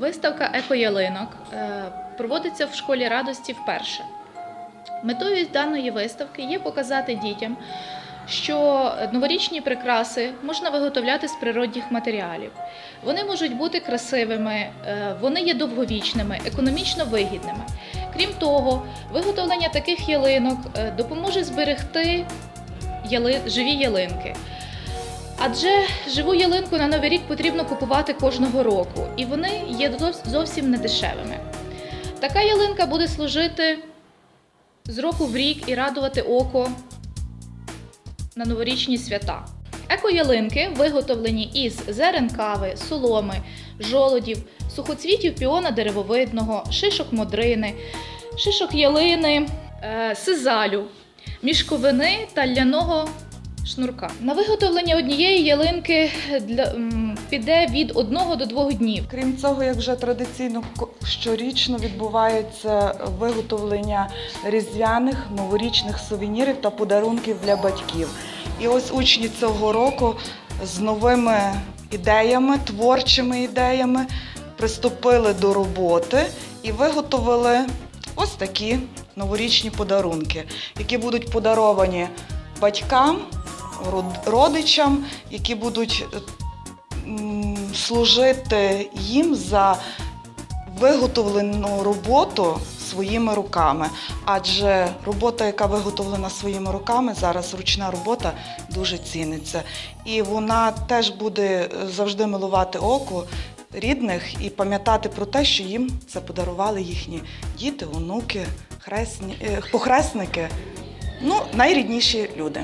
Виставка екоялинок е, проводиться в школі радості вперше. Метою даної виставки є показати дітям, що новорічні прикраси можна виготовляти з природних матеріалів. Вони можуть бути красивими, е, вони є довговічними, економічно вигідними. Крім того, виготовлення таких ялинок е, допоможе зберегти живі ялинки. Адже живу ялинку на новий рік потрібно купувати кожного року, і вони є зовсім не дешевими. Така ялинка буде служити з року в рік і радувати око на новорічні свята. Екоялинки виготовлені із зерен кави, соломи, жолодів, сухоцвітів піона деревовидного, шишок модрини, шишок ялини, е, сизалю, мішковини та ляного шнурка. На виготовлення однієї ялинки для, піде від 1 до 2 днів. Крім цього, як вже традиційно щорічно відбувається виготовлення різдвяних новорічних сувенірів та подарунків для батьків. І ось учні цього року з новими ідеями, творчими ідеями приступили до роботи і виготовили ось такі новорічні подарунки, які будуть подаровані батькам, родичам, які будуть е, служити їм за виготовлену роботу своїми руками. Адже робота, яка виготовлена своїми руками, зараз ручна робота дуже ціниться. І вона теж буде е, завжди милувати око рідних і пам'ятати про те, що їм це подарували їхні діти, онуки, хресні, е, похресники, ну, найрідніші люди.